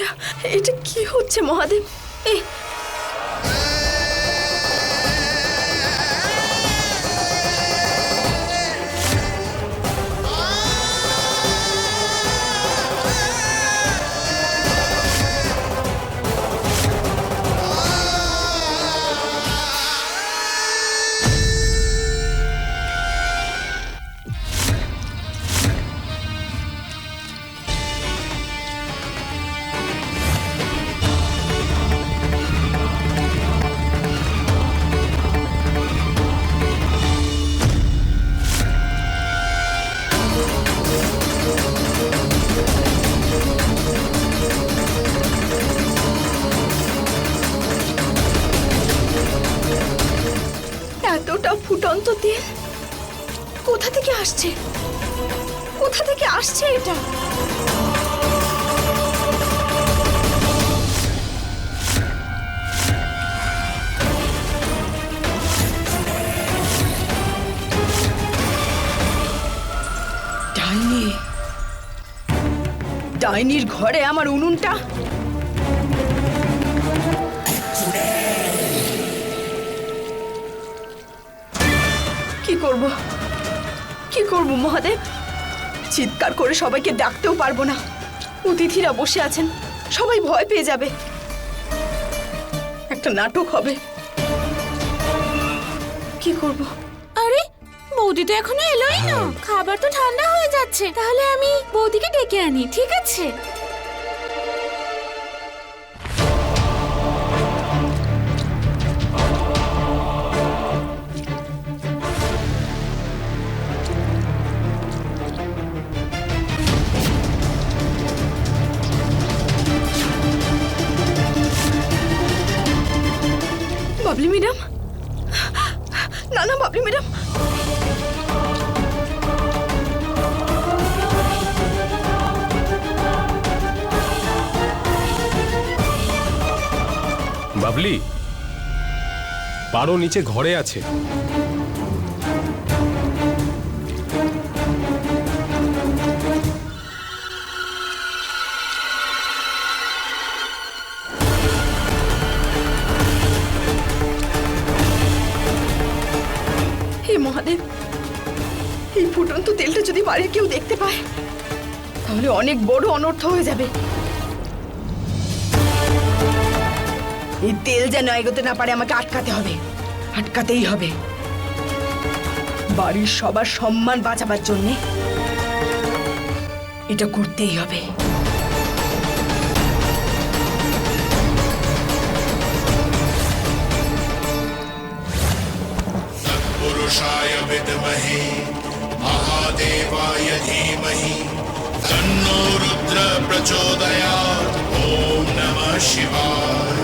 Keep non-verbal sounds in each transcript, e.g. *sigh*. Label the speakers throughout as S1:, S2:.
S1: এটা এটা কি হচ্ছে মহাদেব? এ ডাইনির ঘরে আমার উনুনটা? কি করব? কি করব, মহাদেব? চিৎকার করে সবাইকে ডাকতেও পারব না। অতিথিরা বসে আছেন, সবাই ভয় পেয়ে যাবে। একটা নাটক হবে। কি করব?
S2: বৌদি তো এখনও এলোই না। খাবার তো ঠান্ডা হয়ে যাচ্ছে। তাহলে আমি বৌদিকে ডেকে আনি ঠিক আছে?
S1: বাবলি ম্যাডাম। না না বাবলি ম্যাডাম।
S3: বাবলি পারো নিচে ঘরে আছে।
S1: মহাদেব, এই ফুটন্ত তেলটা যদি বাড়ির কেউ দেখতে পায়, তাহলে অনেক বড় অনর্থ হয়ে যাবে। এই তেল যেন এগোতে না পারে আমাকে আটকাতে হবে আটকাতেই হবে বাড়ির সবার সম্মান বাঁচাবার জন্যে এটা করতেই হবে
S4: पुरुषाय विद्महे महादेवाय धीमहि तन्नो रुद्र प्रचोदयात् ॐ नमः शिवाय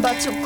S1: সম্মান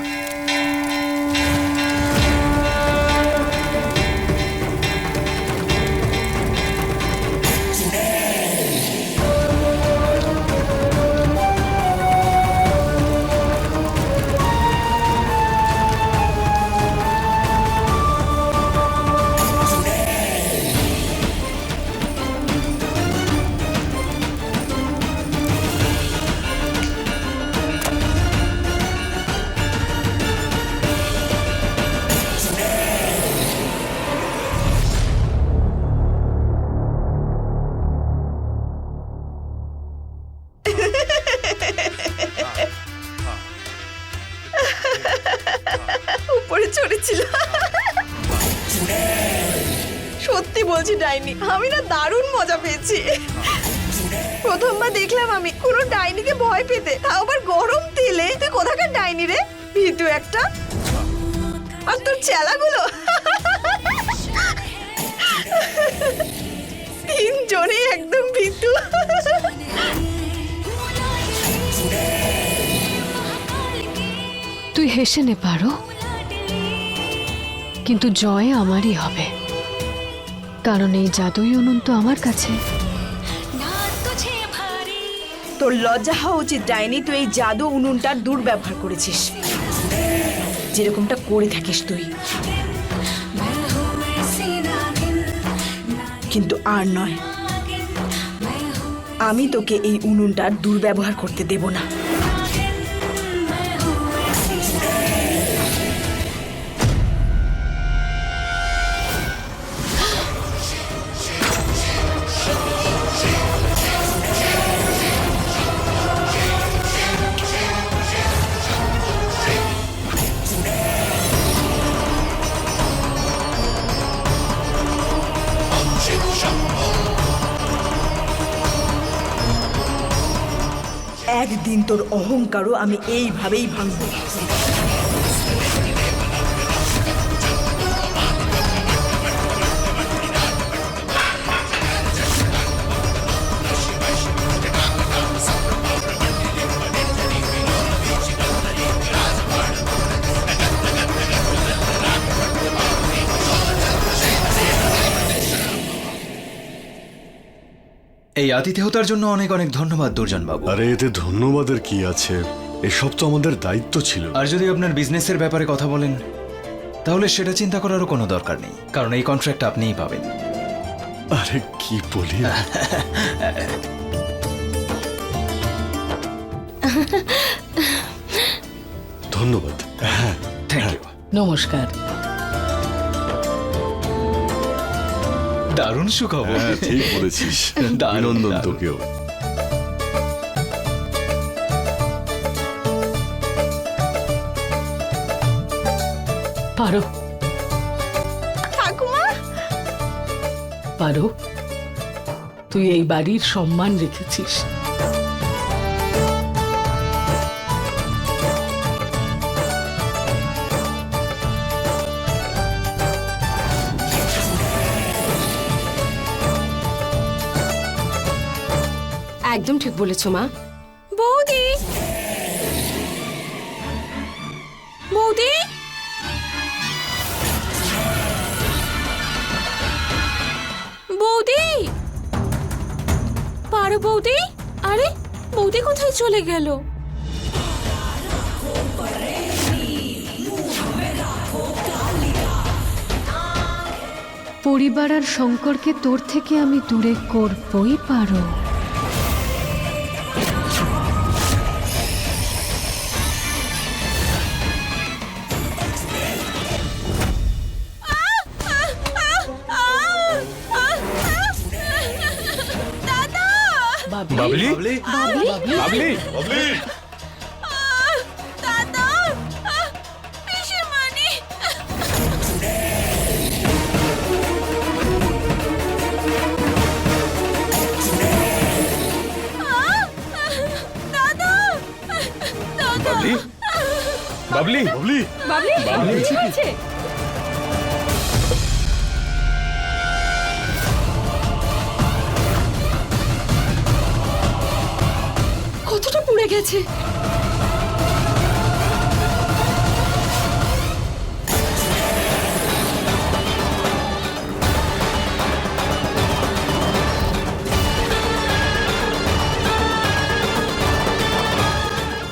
S1: বলছি ডাইনি আমি না দারুণ মজা পেয়েছি। প্রথমবার দেখলাম আমি, কোনো ডাইনিকে ভয় পেতে। তাও আবার গরম তেলে। তুই কোথাকার ডাইনি রে? ভিতু একটা। আর তোর চেলাগুলো? তিনজনে একদম ভিতু।
S5: তুই হেসে নে পারো। কিন্তু জয় আমারই হবে। কারণ এই জাদুই অনন্ত আমার কাছে।
S1: তোর লজ্জা হওয়া উচিত, ডাইনি, তুই এই জাদু উনুনটার দুর্ব্যবহার করেছিস। যেরকমটা করে থাকিস তুই। কিন্তু আর নয়, আমি তোকে এই উনুনটার দুর্ব্যবহার করতে দেব না। একদিন তোর অহংকারও আমি এইভাবেই ভাঙবো।
S6: এই আতিথেয়তার জন্য অনেক অনেক ধন্যবাদ দুর্জন বাবু।
S7: আরে এতে ধন্যবাদের কি আছে? এসব তো আমাদের দায়িত্ব ছিল।
S6: আর যদি আপনার বিজনেসের ব্যাপারে কথা বলেন তাহলে সেটা চিন্তা করারও কোনো দরকার নেই কারণ এই কন্ট্রাক্ট আপনিই পাবেন।
S7: আরে কি বলি? *laughs* ধন্যবাদ। হ্যাঁ।
S6: থ্যাংক ইউ
S8: নমস্কার।
S6: দারুণ সুখবর।
S7: হ্যাঁ ঠিক বলেছিস। *laughs*
S6: দারুণ,
S7: অভিনন্দন
S6: দারুণ।
S7: তোকেও
S8: পারো।
S1: ঠাকুমা?
S8: পারো। তুই এই বাড়ির সম্মান রেখেছিস।
S2: একদম ঠিক বলেছ মা। বৌদি! বৌদি! বৌদি! পারো বৌদি? আরে বৌদি কোথায় চলে গেল?
S5: পরিবার আর শঙ্করকে তোর থেকে আমি দূরে করবই পারো।
S3: বাবলি?
S7: বলি
S3: বাবলি?
S1: কতটা পুড়ে গেছে?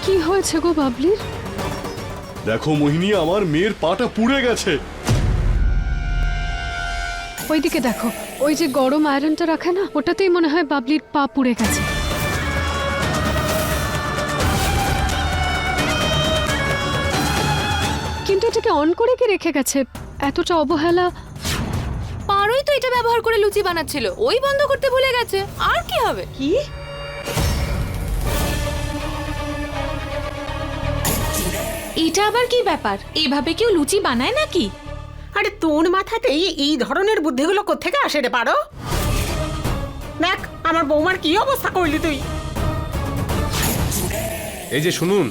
S5: কি হয়েছে গো বাবলির?
S7: দেখো মোহিনী আমার মেয়ের পাটা পুড়ে গেছে।
S5: ওইদিকে দেখো ওই যে গরম আয়রনটা রাখে না ওটাতেই মনে হয় বাবলির পা পুড়ে গেছে। কিন্তু এটাকে অন করে কি রেখে গেছে? এতটা অবহেলা।
S2: পারোই তো এটা ব্যবহার করে লুচি বানাচ্ছিল ওই বন্ধ করতে ভুলে গেছে আর কি হবে?
S1: কি?
S2: এটা আবার কি ব্যাপার? এভাবে কেউ লুচি বানায় নাকি?
S9: আরে তোর মাথাতেই এই ধরনের বুদ্ধিগুলো কোত্থেকে আসে রে পারো? দেখ আমার বৌমার কি অবস্থা করলি তুই?
S3: এই যে শুনুন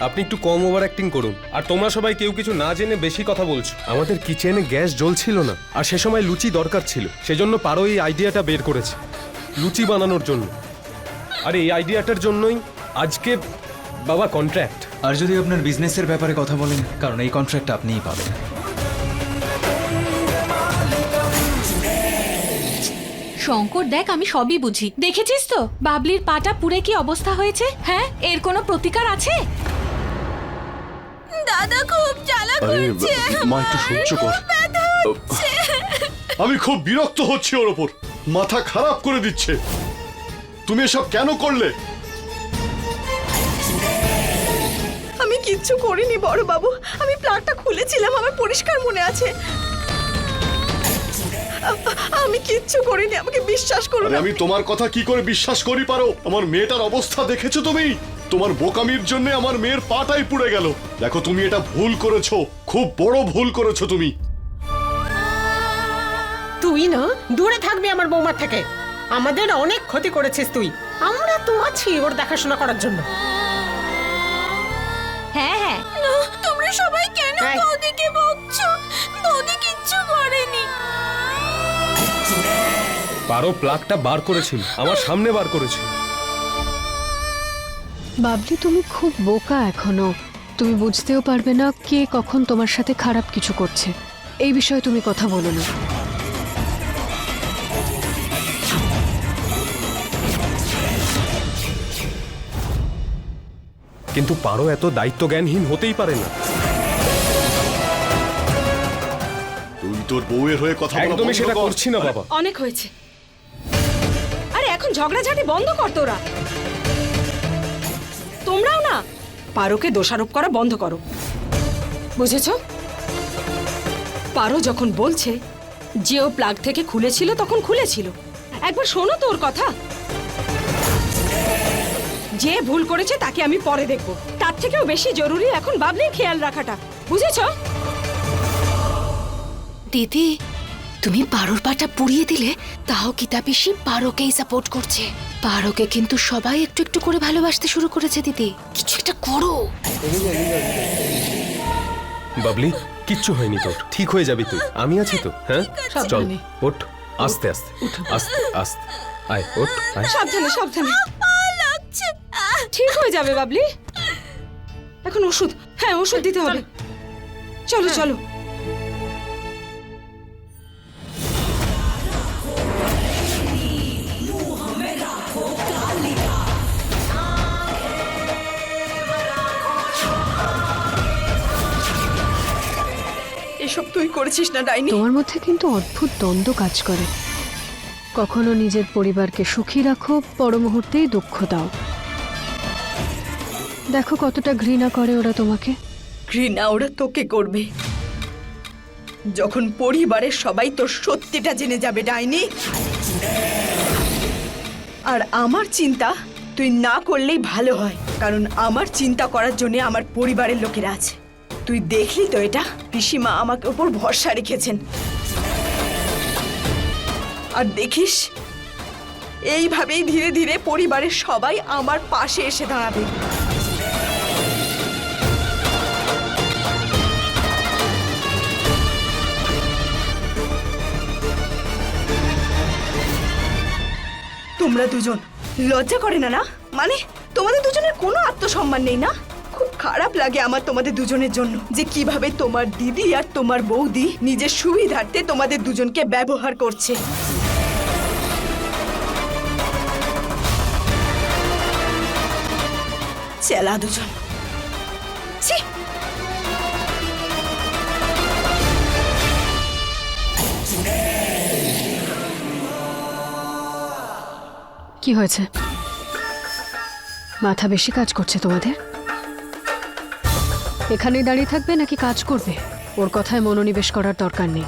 S3: আপনি একটু কম ওভার অ্যাক্টিং করুন। আর তোমরা সবাই কেউ কিছু না জেনে বেশি কথা বলছো। আমাদের কিচেনে গ্যাস জ্বলছিল না আর সে সময় লুচি দরকার ছিল। সেজন্য পারো এই আইডিয়াটা বের করেছে লুচি বানানোর জন্য। আর এই আইডিয়াটার জন্যই আজকে বাবা কন্ট্রাক্ট
S6: আর যদি আপনার বিজনেসের ব্যাপারে কথা বলেন কারণ এই কন্ট্রাক্ট আপনিই পাবেন।
S2: শঙ্কর দেখ আমি সবই বুঝি। দেখেছিস তো? বাবলির পাটা পুড়ে কি অবস্থা হয়েছে? হ্যাঁ? এর কোনো প্রতিকার আছে? দাদা খুব জ্বালা
S7: আরে মা একটু সহ্য কর। আমি খুব বিরক্ত হচ্ছি ওর ওপর। মাথা খারাপ করে দিচ্ছে। তুমি এসব কেন করলে?
S1: কিচ্ছু করিনি বড় বাবু আমি প্লাগটা খুলেছিলাম আমার পরিষ্কার মনে আছে। আমি কিচ্ছু করিনি আমাকে বিশ্বাস করুন
S7: আরে আমি তোমার কথা কি করে বিশ্বাস করি পারো? আমার মেয়েটার অবস্থা দেখেছ তুমি? তোমার বোকামির জন্য আমার মেয়ের পাটাই পুড়ে গেল। দেখো তুমি এটা ভুল করেছ। খুব বড় ভুল করেছ তুমি।
S9: তুই না দূরে থাকবি আমার বৌমার থেকে। আমাদের অনেক ক্ষতি করেছিস তুই। আমরা তো আছি ওর দেখাশোনা করার জন্য।
S2: হ্যাঁ হ্যাঁ। তোমরা সবাই কেন
S9: এই।
S2: বৌদিকে বকছো? বৌদি কিচ্ছু করেনি।
S3: পারো প্লাগটা বার করেছিল আমার সামনে বার করেছিল।
S5: বাবলি তুমি খুব বোকা এখনও। তুমি বুঝতেও পারবে না কে কখন তোমার সাথে খারাপ কিছু করছে। এই বিষয়ে তুমি কথা বলো না।
S3: কিন্তু পারো এত দায়িত্ব জ্ঞানহীন হতেই পারে না।
S7: তুই তোর বউয়ের হয়ে কথা বলা
S3: একদমই সেটা করছি না বাবা।
S1: অনেক হয়েছে। আরে এখন ঝগড়াঝাটি বন্ধ কর তোরা। তোমরাও না পারোকে দোষারোপ করা বন্ধ করো। বুঝেছ? পারো যখন বলছে যে ও প্লাগ থেকে খুলেছিল তখন খুলেছিল। একবার শোনো তোর কথা। যে ভুল করেছে তাকে আমি পরে দেখব। তার থেকেও বেশি জরুরি এখন বাবলির খেয়াল রাখাটা। বুঝেছ?
S2: দিদি তুমি পারোর পাটা পুড়িয়ে দিলে তাও কিতা পিসি পারোকেই সাপোর্ট করছে। পারোকে কিন্তু সবাই একটু একটু করে ভালোবাসতে শুরু করেছে দিদি। কিছু একটা করো।
S3: বাবলি কিচ্ছু হয়নি তোর। ঠিক হয়ে যাবি তুই। আমি আছি তো হ্যাঁ? চল ওঠ। আস্তে আস্তে। আস্তে আস্তে। আয় ওঠ
S1: সাবধানে সাবধানে। ঠিক হয়ে যাবে বাবলি। এখন ওষুধ। হ্যাঁ ওষুধ দিতে হবে। চলো চলো। এসব তুই করেছিস না ডাইনি?
S5: তোমার মধ্যে কিন্তু অদ্ভুত দ্বন্দ্ব কাজ করে। কখনো নিজের পরিবারকে সুখী রাখো পর মুহূর্তেই দুঃখ দাও। দেখো কতটা ঘৃণা করে ওরা তোমাকে।
S1: ঘৃণা ওরা তোকে করবে। যখন পরিবারের সবাই তোর সত্যিটা জেনে যাবে, ডাইনি। আর আমার চিন্তা তুই না করলেই ভালো হয়, কারণ আমার চিন্তা করার জন্য আমার পরিবারের লোকেরা আছে। তুই দেখলি তো এটা? পিসিমা আমাকে ওপর ভরসা রেখেছেন। আর দেখিস, এইভাবেই ধীরে ধীরে পরিবারের সবাই আমার পাশে এসে দাঁড়াবে। তোমরা দুজন লজ্জা করে না না? মানে তোমাদের দুজনের কোনো আত্মসম্মান নেই, না? খুব খারাপ লাগে আমার তোমাদের দুজনের জন্য যে কীভাবে তোমার দিদি আর তোমার বৌদি নিজের সুবিধার্থে তোমাদের দুজনকে ব্যবহার করছে। চেলা দুজন। ছি!
S5: কি হয়েছে? মাথা বেশি কাজ করছে তোমাদের? এখানেই দাঁড়িয়ে থাকবে নাকি কাজ করবে? ওর কথায় মনোনিবেশ করার দরকার নেই।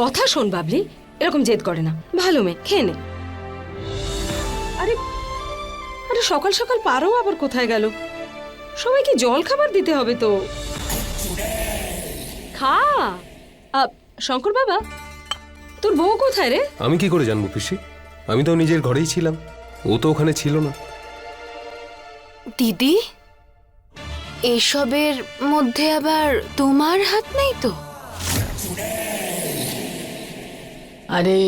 S1: কথা শোন, বাবলি। এরকম জেদ করে না। ভালো মেয়ে, খেয়ে নে। আরে আরে সকাল সকাল পারো আবার কোথায় গেল? সবাইকে জল খাবার দিতে হবে তো। খা আ, শঙ্কর বাবা
S2: তোর বউ কোথায় রে?
S3: আমি কি করে জানব পিসি? আমি তো নিজের ঘরেই ছিলাম ও তো ওখানে ছিল না।
S2: দিদি এসবের মধ্যে আবার তোমার হাত নেই তো?
S8: আরে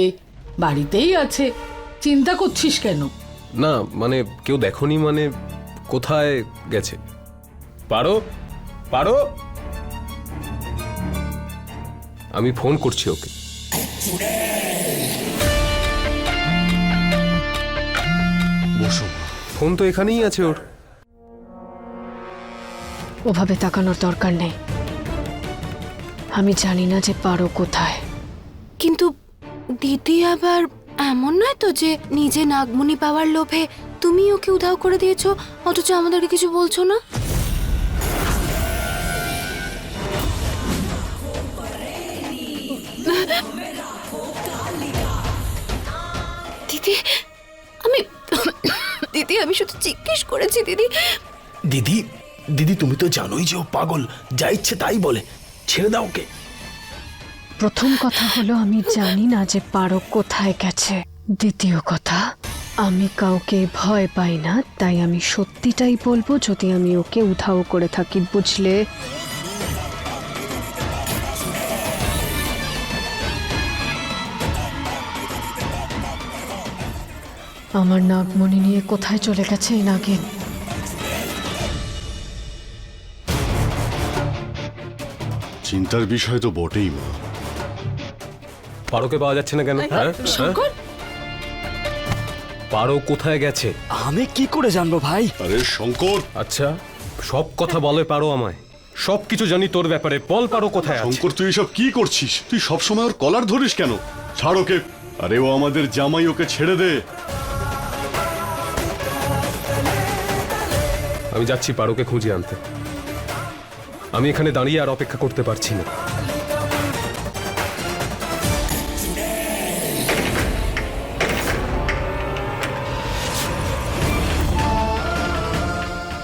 S8: বাড়িতেই আছে চিন্তা করছিস কেন?
S3: না মানে কেউ দেখনি মানে কোথায় গেছে? পারো পারো। আমি ফোন করছি ওকে।
S7: বসো
S3: ফোন তো এখানেই আছে ওর।
S5: ওভাবে তাকানোর দরকার নেই। আমি জানি না যে পারো কোথায়।
S2: কিন্তু দিদি আবার এমন নয় তো যে নিজে নাগমণি পাওয়ার লোভে তুমি ওকে উধাও করে দিয়েছ অথচ আমাদেরকে কিছু বলছো না? দিদি আমি দিদি আমি শুধু জিজ্ঞেস করেছি দিদি।
S10: দিদি দিদি তুমি তো জানোই যে ও পাগল। যা ইচ্ছে তাই বলে। ছেড়ে দাও ওকে।
S5: প্রথম কথা হলো আমি জানি না যে পারো কোথায় গেছে। দ্বিতীয় কথা আমি কাউকে ভয় পাই না তাই আমি সত্যিটাই বলব যদি আমি ওকে উধাও করে থাকি বুঝলে? আমার নাগমণি নিয়ে কোথায় চলে গেছে এই নাগিন
S7: চিন্তার বিষয় তো বটেই মা।
S3: পারোকে পাওয়া যাচ্ছে না কেন? হ্যাঁ? হ্যাঁ? পারো কোথায় গেছে?
S10: আমি কি করে জানব ভাই?
S7: আরে শঙ্কর!
S3: আচ্ছা সব কথা বলে পারো আমায়। সব কিছু জানি তোর ব্যাপারে। বল পারো কোথায় আছে?
S7: শঙ্কর তুই এসব কি করছিস? তুই সবসময় ওর কলার ধরিস কেন? ছাড় ওকে। আরে ও আমাদের জামাই ওকে ছেড়ে দে।
S3: আমি যাচ্ছি পারোকে খুঁজে আনতে। আমি এখানে দাঁড়িয়ে আর অপেক্ষা করতে পারছি না।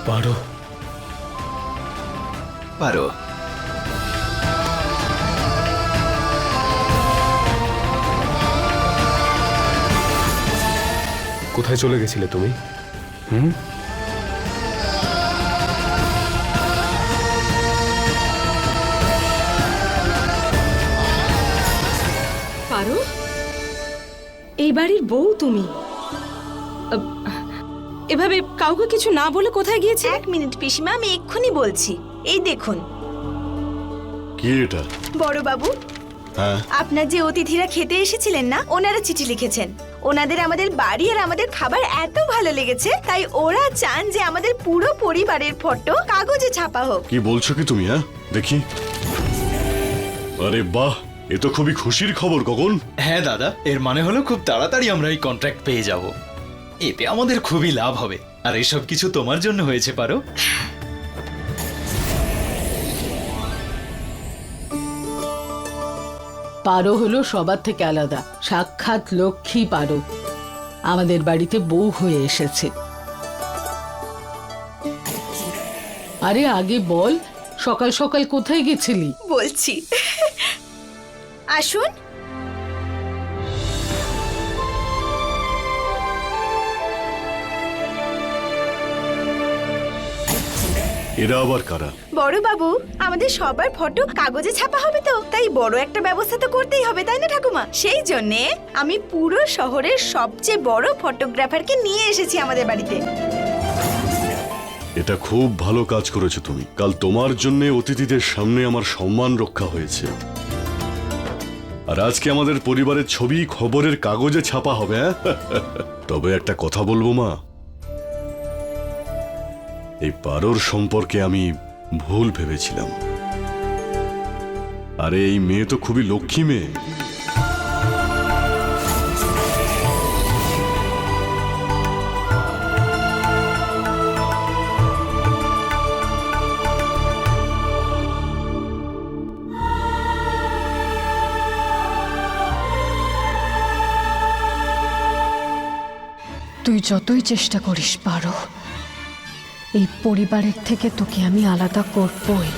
S3: পারো।
S6: পারো।
S3: কোথায় চলে গেছিলে তুমি? হুম?
S11: এই বাড়ির বউ তুমি। এভাবে কাউকে কিছু না বলে কোথায় গিয়েছে?
S1: এক মিনিট পিসিমা আমি এক্ষুনি বলছি। এই দেখুন।
S7: কি এটা?
S1: বড় বাবু
S7: হ্যাঁ?
S1: আপনার যে অতিথিরা খেতে এসেছিলেন না ওনারা চিঠি লিখেছেন। ওনাদের আমাদের বাড়ি আর আমাদের খাবার এত ভালো লেগেছে তাই ওরা চান যে আমাদের পুরো পরিবারের ফটো কাগজে ছাপা হোক।
S7: কি বলছো কি তুমি হ্যাঁ? দেখি। আরে বাহ! এ তো খুবই খুশির খবর গগন।
S6: হ্যাঁ দাদা এর মানে হলো খুব তাড়াতাড়ি আমরা এই কন্ট্রাক্ট পেয়ে যাব। এতে আমাদের খুবই লাভ হবে। আর এসব কিছু তোমার জন্য হয়েছে পারো।
S8: পারো হলো সবার থেকে আলাদা। সাক্ষাৎ লক্ষ্মী পারো। আমাদের বাড়িতে বউ হয়ে এসেছে। আরে আগে বল সকাল সকাল কোথায় গেছিলি?
S1: বলছি আসুন।
S7: এরা আবার কারা?
S1: বড় বাবু আমাদের সবার ফটো কাগজে ছাপা হবে তো তাই বড় একটা ব্যবস্থা তো করতেই হবে তাই না ঠাকুমা? সেই জন্য আমি পুরো শহরের সবচেয়ে বড় ফটোগ্রাফারকে নিয়ে এসেছি আমাদের বাড়িতে।
S7: এটা খুব ভালো কাজ করেছ তুমি। কাল তোমার জন্য অতিথিদের সামনে আমার সম্মান রক্ষা হয়েছে। আর আজকে আমাদের পরিবারের ছবি, খবরের কাগজে ছাপা হবে হ্যাঁ? *laughs* তবে একটা কথা বলব, মা। এই পারোর সম্পর্কে আমি ভুল ভেবেছিলাম। আরে, এই মেয়ে তো খুবই লক্ষ্মী মেয়ে।
S5: তুই যতই চেষ্টা করিস পারো। এই পরিবারের থেকে তোকে আমি আলাদা করবই।